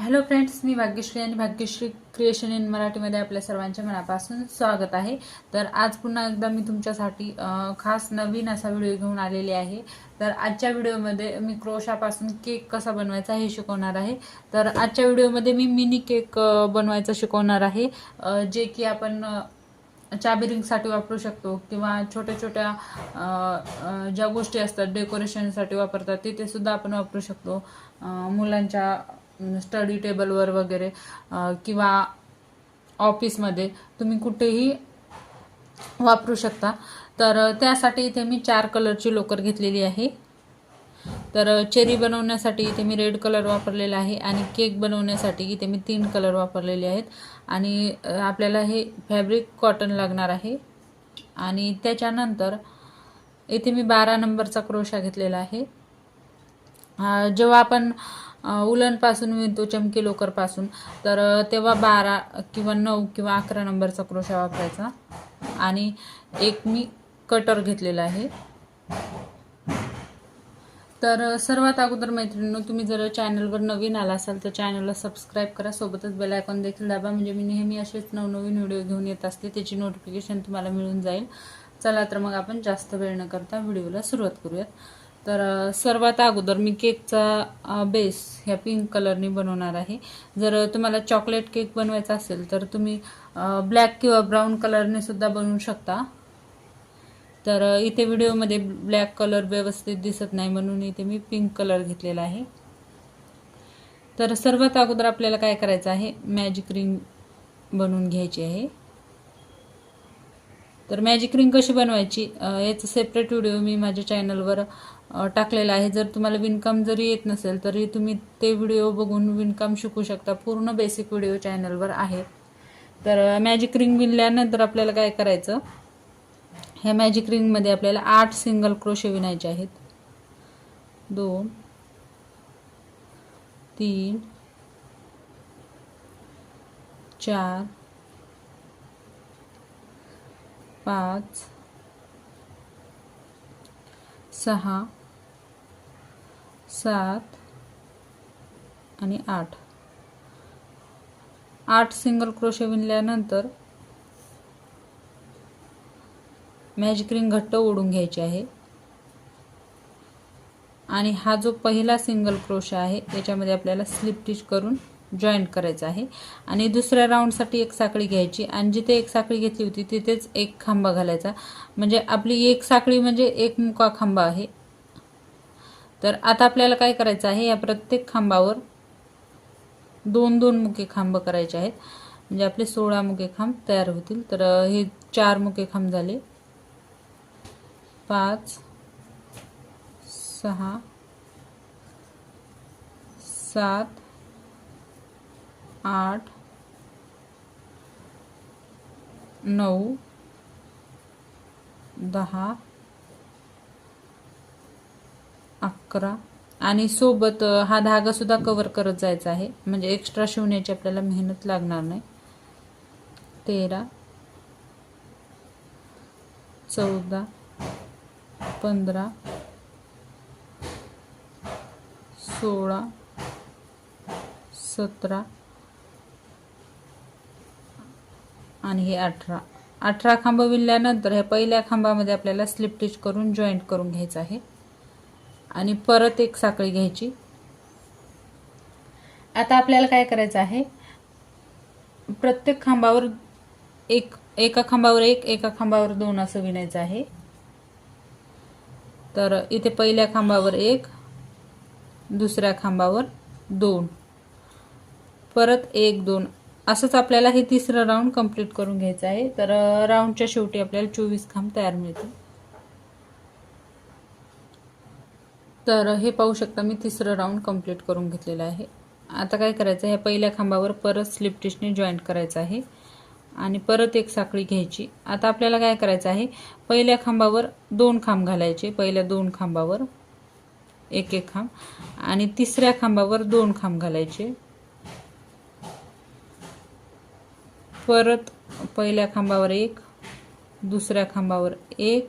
Hello friends मी भाग्यश्री आणि Bhagyashree creation in मराठीमध्ये आपल्या सर्वांच्या मनापासून स्वागत आहे. तर आज पुन्हा एकदा मी तुमच्यासाठी खास नवीन असा व्हिडिओ घेऊन आलेली आहे. तर आजच्या व्हिडिओमध्ये मी क्रोशापासून केक कसा बनवायचा हे शिकवणार आहे. तर आजच्या व्हिडिओमध्ये मी मिनी केक बनवायचं शिकवणार आहे. जे की आपण अं, वापरू शकतो किंवा छोट्या छोट्या ज्या गोष्टी असतात डेकोरेशनसाठी वापरतात तिथे सुद्धा आपण वापरू शकतो. मुलांच्या म्हणजे स्टडी टेबलवर वगैरे किंवा ऑफिसमध्ये तुम्ही कुठेही वापरू शकता. तर त्यासाठी इथे मी चार कलरची लोकर घेतलेली आहे. तर चेरी बनवण्यासाठी इथे मी रेड कलर वापरलेला आहे आणि केक बनवण्यासाठी इथे मी तीन कलर वापरलेले आहेत. आणि आपल्याला हे फॅब्रिक कॉटन लागणार आहे. आणि त्याच्यानंतर इथे मी बारा नंबरचा क्रोशा घेतलेला आहे. जेव्हा आपण उलनपासून विणतो चमकी लोकरपासून. तर तेव्हा बारा किंवा नऊ किंवा अकरा नंबरचा क्रोशा वापरायचा. आणि एक मी कटर घेतलेला आहे. तर सर्वात अगोदर मैत्रिणींनो तुम्ही जर चॅनलवर नवीन आला असाल तर चॅनलला सबस्क्राईब करा. सोबतच बेल आयकॉन देखील दाबा. म्हणजे मी नेहमी असेच नवनवीन व्हिडिओ घेऊन येत असते. त्याची नोटिफिकेशन तुम्हाला मिळून जाईल. चला तर मग आपण जास्त वेळ न करता व्हिडिओला सुरुवात करूयात. तर सर्वात अगोदर मी केकचा बेस ह्या पिंक कलरने बनवणार आहे. जर तुम्हाला चॉकलेट केक बनवायचा असेल तर तुम्ही ब्लॅक किंवा ब्राऊन कलरने सुद्धा बनवू शकता. तर इथे व्हिडिओमध्ये ब्लॅक कलर व्यवस्थित दिसत नाही म्हणून इथे मी पिंक कलर घेतलेला आहे. तर सर्वात अगोदर आपल्याला काय करायचं आहे? मॅजिक रिंग बनवून घ्यायची आहे. तर मॅजिक रिंग कशी बनवायची? अ, याचं सेपरेट व्हिडिओ मी माझ्या चॅनलवर टाकलेलं आहे. जर तुम्हाला विणकाम जरी येत नसेल तरी तुम्ही ते व्हिडिओ बघून विणकाम शिकू शकता. पूर्ण बेसिक व्हिडिओ चॅनलवर आहे. तर मॅजिक रिंग विणल्यानंतर आपल्याला काय करायचं? ह्या मॅजिक रिंगमध्ये आपल्याला आठ सिंगल क्रोशे विणायचे आहेत. दोन तीन चार पाच सहा सात आणि आठ. आठ सिंगल क्रोशे विणल्यानंतर मॅजिक रिंग घट्ट ओढून घ्यायची आहे. आणि हा जो पहिला सिंगल क्रोशा आहे याच्यामध्ये आपल्याला स्लिप टिच करून जॉईंट करायचा आहे. आणि दुसऱ्या राऊंडसाठी एक साखळी घ्यायची आणि जिथे एक साखळी घेतली होती तिथेच एक खांबा घालायचा. म्हणजे आपली एक साखळी म्हणजे एक मुका खांबा आहे. तर आता आपल्याला काय करायचं आहे या प्रत्येक खांबावर दोन दोन मुके खांब करायचे आहेत. म्हणजे आपले सोळा मुके खांब तयार होतील. तर हे चार मुके खांब झाले. पाच सहा सात आठ नऊ दहा अकरा. आणि सोबत हा धागा सुद्धा कवर करत जायचा आहे. म्हणजे एक्स्ट्रा शिवण्याची आपल्याला मेहनत लागणार नाही. तेरा. चौदा. पंधरा. सोळा. सतरा. आणि हे अठरा. अठरा खांब विणल्यानंतर ह्या पहिल्या खांबामध्ये आपल्याला स्लिप टिच करून जॉईंट करून घ्यायचं आहे. आणि परत एक साखळी घ्यायची. आता आपल्याला काय करायचं आहे? प्रत्येक खांबावर एक एका खांबावर एक एका खांबावर दोन असं विणायचं आहे. तर इथे पहिल्या खांबावर एक दुसऱ्या खांबावर दोन. परत एक दोन. असंच आपल्याला हे तिसरं राऊंड कंप्लीट करून घ्यायचं आहे. तर राऊंडच्या शेवटी आपल्याला चोवीस खांब तयार मिळतील. तर हे पाहू शकता मी तिसरं राऊंड कंप्लीट करून घेतलेलं आहे. आता काय करायचं आहे पहिल्या खांबावर परत स्लिप टिचने जॉईंट करायचं आहे आणि परत एक साखळी घ्यायची. आता आपल्याला काय करायचं आहे पहिल्या खांबावर दोन खांब घालायचे. पहिल्या दोन खांबावर एक एक खांब आणि तिसऱ्या खांबावर दोन खांब घालायचे. परत पहिल्या खांबावर एक दुसऱ्या खांबावर एक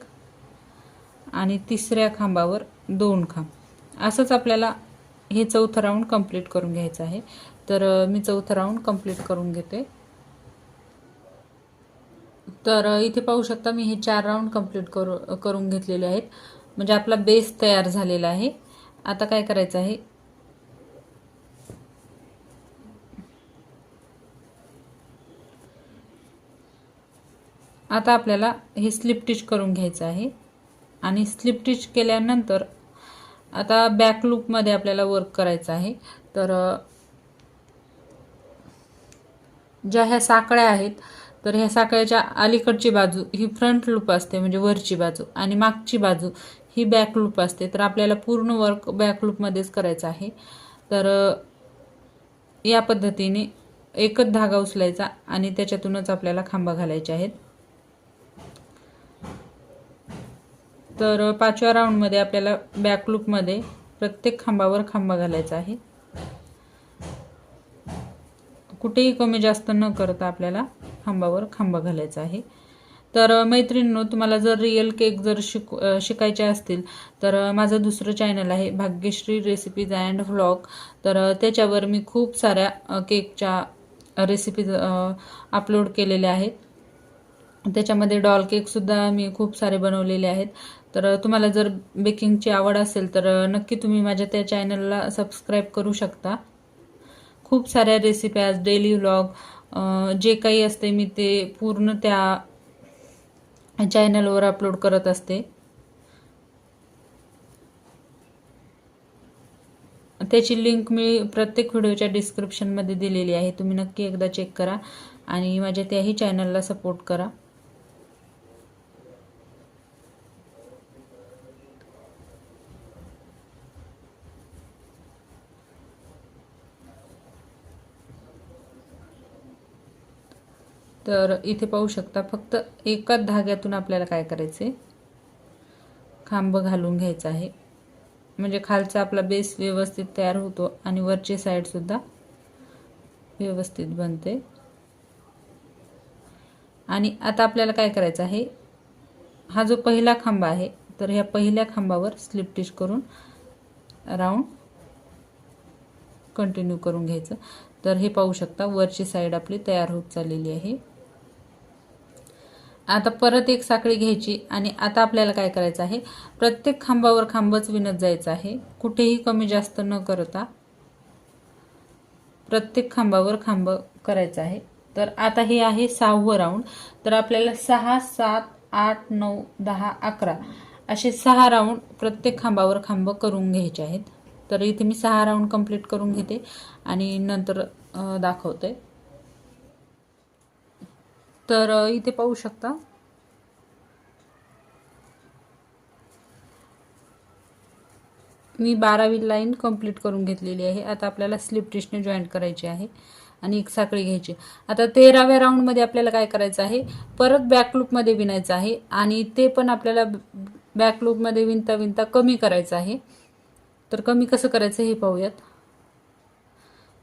आणि तिसऱ्या खांबावर दोन खांब असंच आपल्याला हे चौथं राऊंड कंप्लीट करून घ्यायचं आहे. तर मी चौथं राऊंड कंप्लीट करून घेते. तर इथे पाहू शकता मी हे चार राऊंड कंप्लीट करू करून घेतलेले आहेत. म्हणजे आपला बेस तयार झालेला आहे. आता काय करायचं आहे? आता आपल्याला हे स्लिप टिच करून घ्यायचं आहे. आणि स्लिप टिच केल्यानंतर आता बॅक लूपमध्ये आपल्याला वर्क करायचं आहे. तर ज्या ह्या साकळ्या आहेत तर ह्या साखळ्याच्या अलीकडची बाजू ही फ्रंट लूप असते म्हणजे वरची बाजू. आणि मागची बाजू ही बॅक लूप असते. तर आपल्याला पूर्ण वर्क बॅक लूपमध्येच करायचं आहे. तर या पद्धतीने एकच धागा उचलायचा आणि त्याच्यातूनच आपल्याला खांबा घालायचे आहेत. तर पाचव्या राऊंडमध्ये आपल्याला बॅक लूपमध्ये प्रत्येक खांबावर खांबा घालायचा आहे. कुठेही कमी जास्त न करता आपल्याला खांबावर खांबा घालायचा आहे. तर मैत्रिणींनो तुम्हाला जर रिअल केक जर शिक शिकायचे असतील तर माझं दुसरं चॅनल आहे भाग्यश्री रेसिपीज अँड व्लॉग तर त्याच्यावर मी खूप साऱ्या केकच्या रेसिपीज अपलोड केलेल्या आहेत. त्याच्यामध्ये डॉल केकसुद्धा मी खूप सारे बनवलेले आहेत. तर तुम्हाला जर बेकिंगची आवड असेल तर नक्की तुम्ही माझ्या त्या चॅनलला सबस्क्राईब करू शकता. खूप साऱ्या रेसिपी आज डेली व्लॉग जे काही असते मी ते पूर्ण त्या चॅनलवर अपलोड करत असते. त्याची लिंक मी प्रत्येक व्हिडिओच्या डिस्क्रिप्शनमध्ये दिलेली आहे. तुम्ही नक्की एकदा चेक करा आणि माझ्या त्याही चॅनलला सपोर्ट करा. तर इथे पाहू शकता फक्त एकाच धाग्यातून आपल्याला काय करायचे खांब घालून घ्यायचा आहे. म्हणजे खालचा आपला बेस व्यवस्थित तयार होतो आणि वरची साईडसुद्धा व्यवस्थित बनते. आणि आता आपल्याला काय करायचं आहे? हा जो पहिला खांब आहे तर ह्या पहिल्या खांबावर स्लिप टिश करून राऊंड कंटिन्यू करून घ्यायचं. तर हे पाहू शकता वरची साईड आपली तयार होत चाललेली आहे. आता परत एक साखळी घ्यायची आणि आता आपल्याला काय करायचं आहे? प्रत्येक खांबावर खांबच विणत जायचं आहे. कुठेही कमी जास्त न करता प्रत्येक खांबावर खांब करायचं आहे. तर आता हे आहे सहावं राऊंड तर आपल्याला सहा सात आठ नऊ दहा अकरा असे सहा राऊंड प्रत्येक खांबावर खांब करून घ्यायचे आहेत. तर इथे मी सहा राऊंड कंप्लीट करून घेते आणि नंतर दाखवते. तर इथे पाहू शकता. मी बारावी लाईन कंप्लीट करून घेतलेली आहे. आता आपल्याला स्लिप टिशने जॉईंट करायची आहे आणि एक साखळी घ्यायची. आता तेराव्या राऊंडमध्ये आपल्याला काय करायचं आहे? परत बॅक लूपमध्ये विणायचं आहे आणि ते पण आपल्याला बॅक लूपमध्ये विणता विणता कमी करायचं आहे. तर कमी कसं करायचं हे पाहूयात.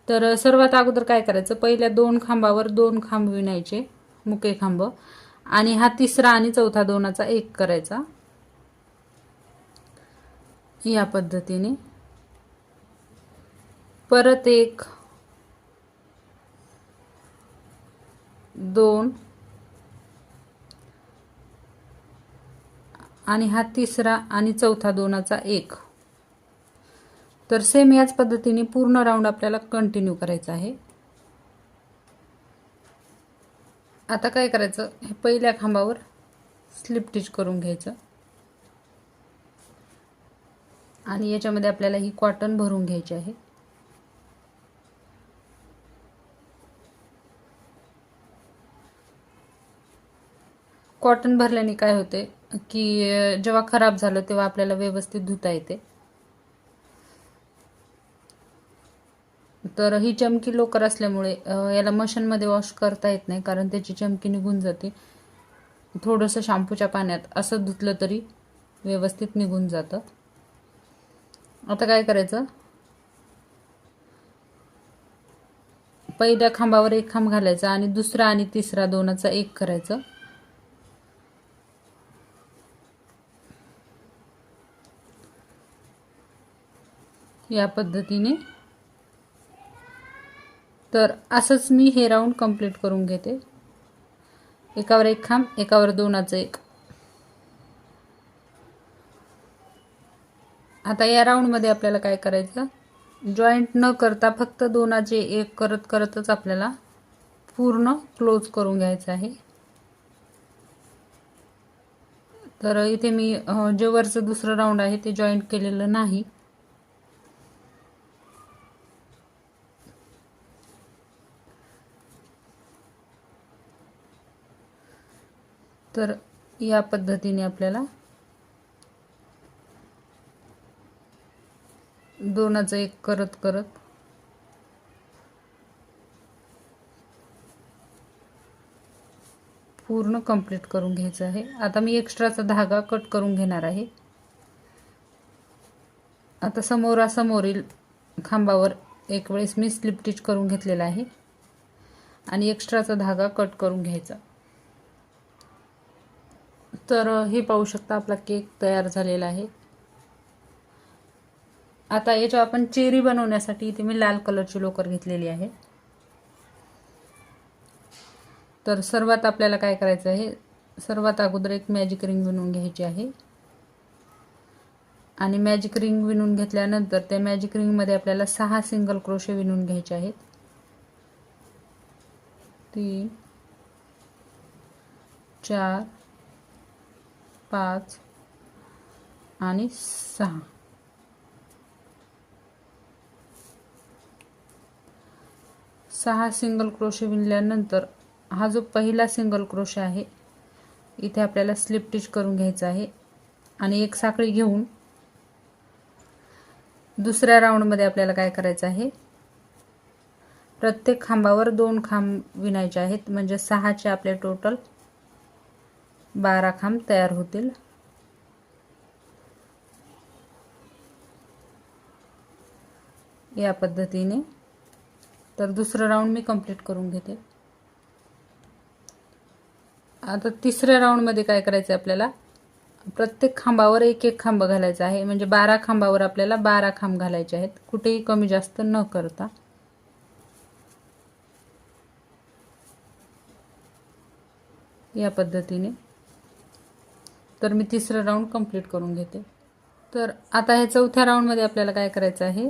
तर सर्वात अगोदर काय करायचं? पहिल्या दोन खांबावर दोन खांब विणायचे. मुके खांब. आणि हा तिसरा आणि चौथा दोनाचा एक करायचा. या पद्धतीने. परत एक. दोन. आणि हा तिसरा आणि चौथा दोनाचा एक. तर सेम याच पद्धतीने पूर्ण राऊंड आपल्याला कंटिन्यू करायचा आहे. आता काय करायचं? हे पहिल्या खांबावर स्लिप टिच करून घ्यायचं. आणि याच्यामध्ये आपल्याला ही कॉटन भरून घ्यायची आहे. कॉटन भरल्याने काय होते? की जेव्हा खराब झालं तेव्हा आपल्याला व्यवस्थित धुता येते. तर ही चमकी लोकर असल्यामुळे याला मशीनमध्ये वॉश करता येत नाही कारण त्याची चमकी निघून जाते. थोडंसं शॅम्पूच्या पाण्यात असं धुतलं तरी व्यवस्थित निघून जातं. आता काय करायचं? पहिल्या खांबावर एक खांब घालायचा आणि दुसरा आणि तिसरा दोनाचा एक करायचं. या पद्धतीने तर असंच मी हे राऊंड कंप्लीट करून घेते. एकावर एक खांब एकावर दोनाचं एक. आता या राऊंडमध्ये आपल्याला काय करायचं? जॉईंट न करता फक्त दोनाचे एक करत करतच आपल्याला पूर्ण क्लोज करून घ्यायचं आहे. तर इथे मी जे वरचं दुसरं राऊंड आहे ते जॉईंट केलेलं नाही. तर या पद्धतीने आपल्याला दोनाचं एक करत करत पूर्ण कंप्लीट करून घ्यायचं आहे. आता मी एक्स्ट्राचा धागा कट करून घेणार आहे. आता समोरासमोरील खांबावर एक वेळेस मी स्लिप टिच करून घेतलेला आहे. आणि एक्स्ट्राचा धागा कट करून घ्यायचा. तर हे पाहू शकता आपला केक तयार झालेला आहे. आता याच्या आपण चेरी बनवण्यासाठी इथे मी लाल कलरची लोकर घेतलेली आहे. तर सर्वात आपल्याला काय करायचं आहे सर्वात अगोदर एक मॅजिक रिंग विणून घ्यायची आहे. आणि मॅजिक रिंग विणून घेतल्यानंतर त्या मॅजिक रिंगमध्ये आपल्याला सहा सिंगल क्रोशे विणून घ्यायचे आहेत. तीन चार पाच आणि सहा. सहा सिंगल क्रोशे विणल्यानंतर हा जो पहिला सिंगल क्रोशे आहे इथे आपल्याला स्लिप टिच करून घ्यायचा आहे आणि एक साखळी घेऊन दुसऱ्या राऊंडमध्ये आपल्याला काय करायचं आहे? प्रत्येक खांबावर दोन खांब विणायचे आहेत म्हणजे सहाचे आपले टोटल बारा खांब तयार होतील. या पद्धतीने. तर दुसरं राऊंड मी कंप्लीट करून घेते. आता तिसऱ्या राऊंडमध्ये काय करायचं आहे आपल्याला? प्रत्येक खांबावर एक एक खांब घालायचा आहे. म्हणजे बारा खांबावर आपल्याला बारा खांब घालायचे आहेत. कुठेही कमी जास्त न करता. या पद्धतीने. तर मी तिसरं राऊंड कंप्लीट करून घेते. तर आता हे चौथ्या राऊंडमध्ये आपल्याला काय करायचं आहे?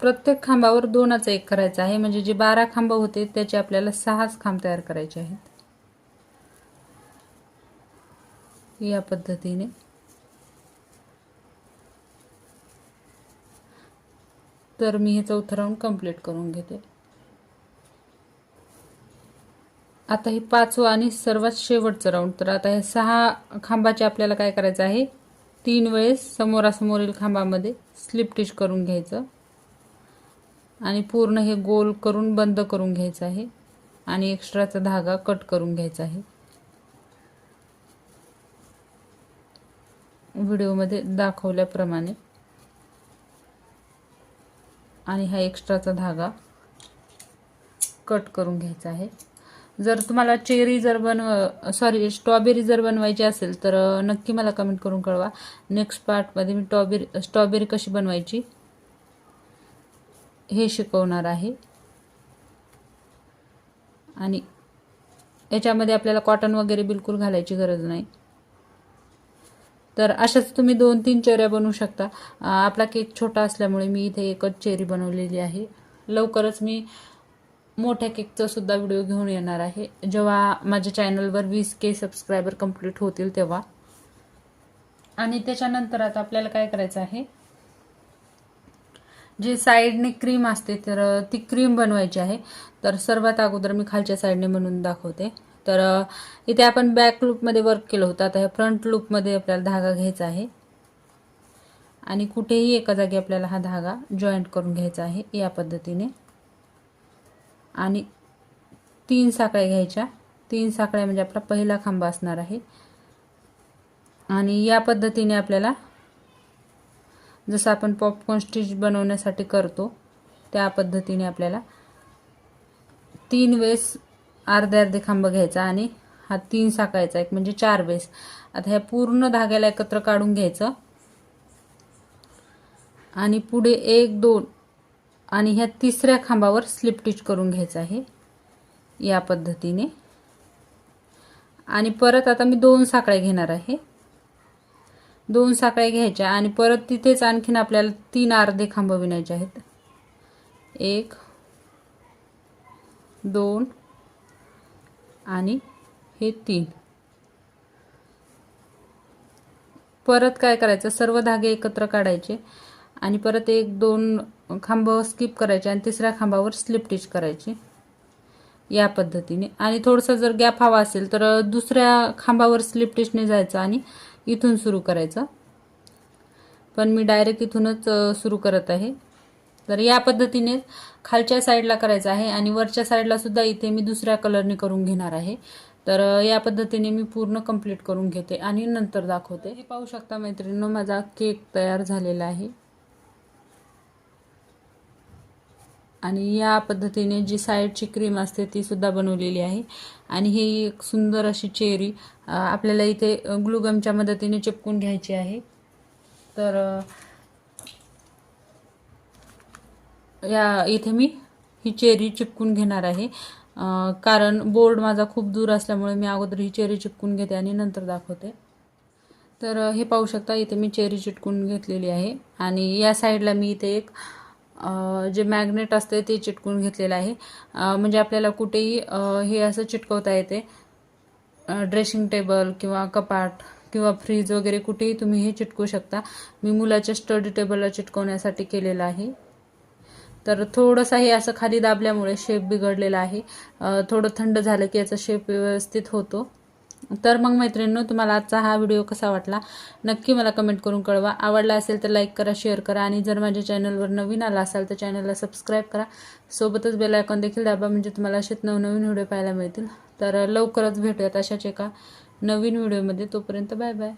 प्रत्येक खांबावर दोनाचा एक करायचा आहे. म्हणजे जे बारा खांब होते त्याचे आपल्याला सहाच खांब तयार करायचे आहेत. या पद्धतीने. तर मी हे चौथं राऊंड कंप्लीट करून घेते. आता हे पाचवं आणि सर्वात शेवटचं राऊंड तर आता हे सहा खांबाचे आपल्याला काय करायचं आहे? तीन वेळेस समोरासमोरील खांबामध्ये स्लिप टिच करून घ्यायचं. आणि पूर्ण हे गोल करून बंद करून घ्यायचं आहे. आणि एक्स्ट्राचा धागा कट करून घ्यायचा आहे. व्हिडिओमध्ये दाखवल्याप्रमाणे. आणि हा एक्स्ट्राचा धागा कट करून घ्यायचा आहे. जर तुम्हाला चेरी जर बनव सॉरी स्ट्रॉबेरी जर बनवायची असेल तर नक्की मला कमेंट करून कळवा. नेक्स्ट पार्टमध्ये मी टॉबेरी स्ट्रॉबेरी कशी बनवायची हे शिकवणार आहे. आणि याच्यामध्ये आपल्याला कॉटन वगैरे बिलकुल घालायची गरज नाही. तर अशाच तुम्ही दोन तीन चेऱ्या बनवू शकता. आपला केक छोटा असल्यामुळे मी इथे एकच चेरी बनवलेली आहे. लवकरच मी मोठ्या केकचा सुद्धा व्हिडिओ घेऊन येणार आहे. जेव्हा माझ्या चॅनलवर वीस के सबस्क्रायबर कंप्लीट होतील तेव्हा. आणि त्याच्यानंतर आता आपल्याला काय करायचं आहे? जे साईडने क्रीम असते तर ती क्रीम बनवायची आहे. तर सर्वात अगोदर मी खालच्या साईडने बनवून दाखवते. तर इथे आपण बॅक लूपमध्ये वर्क केलं होतं. आता ह्या फ्रंट लूपमध्ये आपल्याला धागा घ्यायचा आहे. आणि कुठेही एका जागी आपल्याला हा धागा जॉईंट करून घ्यायचा आहे या पद्धतीने. आणि तीन साकळ्या घ्यायच्या. तीन साकळ्या म्हणजे आपला पहिला खांबा असणार आहे. आणि या पद्धतीने आपल्याला जसं आपण पॉपकॉर्न स्टिच बनवण्यासाठी करतो त्या पद्धतीने आपल्याला तीन वेळेस अर्धे अर्धे खांब घ्यायचा आणि हा तीन साकायचा एक म्हणजे चार वेळेस. आता ह्या पूर्ण धाग्याला एकत्र काढून घ्यायचं. आणि पुढे एक दोन आणि ह्या तिसऱ्या खांबावर स्लिप टिच करून घ्यायचं आहे. या पद्धतीने. आणि परत आता मी दोन साकळ्या घेणार आहे. दोन साकळ्या घ्यायच्या आणि परत तिथेच आणखीन आपल्याला तीन अर्धे खांब विणायचे आहेत. एक दोन आणि हे तीन. परत काय करायचं? सर्व धागे एकत्र काढायचे आणि परत एक दोन खांब स्किप करायचे आणि तिसऱ्या खांबावर स्लिप स्टिच करायची. या पद्धतीने. आणि थोडंसं जर गॅप हवा असेल तर दुसऱ्या खांबावर स्लिप स्टिचने जायचं आणि इथून सुरू करायचं. पण मी डायरेक्ट इथूनच सुरू करत आहे. तर या पद्धतीने खालच्या साईडला करायचं आहे आणि वरच्या साईडला सुद्धा इथे मी दुसऱ्या कलरने करून घेणार आहे. तर या पद्धतीने मी पूर्ण कंप्लीट करून घेते आणि नंतर दाखवते. हे पाहू शकता मैत्रिणीनं माझा केक तयार झालेला आहे. आणि या पद्धतीने जी साईडची क्रीम असते ती सुद्धा बनवलेली आहे. आणि ही एक सुंदर अशी चेरी आपल्याला इथे ग्लुगमच्या मदतीने चिपकून घ्यायची आहे. तर या इथे मी ही चेरी चिपकून घेणार आहे. कारण बोर्ड माझा खूप दूर असल्यामुळे मी अगोदर ही चेरी चिपकून घेते आणि नंतर दाखवते. तर हे पाहू शकता इथे मी चेरी चिटकून घेतलेली आहे. आणि या साईडला मी इथे एक जे मॅग्नेट असते ते चिटकून घेतलेलं आहे. म्हणजे आपल्याला कुठेही हे असं चिटकवता येते. ड्रेसिंग टेबल किंवा कपाट किंवा फ्रीज वगैरे कुठेही तुम्ही हे चिटकू शकता. मी मुलाच्या स्टडी टेबलला चिटकवण्यासाठी केलेलं आहे. तर थोडंसं हे असं खाली दाबल्यामुळे शेप बिघडलेला आहे. थोडं थंड झालं की याचा शेप व्यवस्थित होतो. तर मग मैत्रिणींनो तुम्हाला आजचा हा व्हिडिओ कसा वाटला? नक्की मला कमेंट करून कळवा. आवडला असेल तर लाईक करा शेअर करा आणि जर माझ्या चॅनलवर नवीन आला असाल तर चॅनलला सबस्क्राईब करा. सोबतच बेल आयकॉन देखील दाबा म्हणजे तुम्हाला असेच नवनवीन व्हिडिओ पाहायला मिळतील. तर लवकरच भेटूयात अशाच एका नवीन व्हिडिओमध्ये तोपर्यंत बाय बाय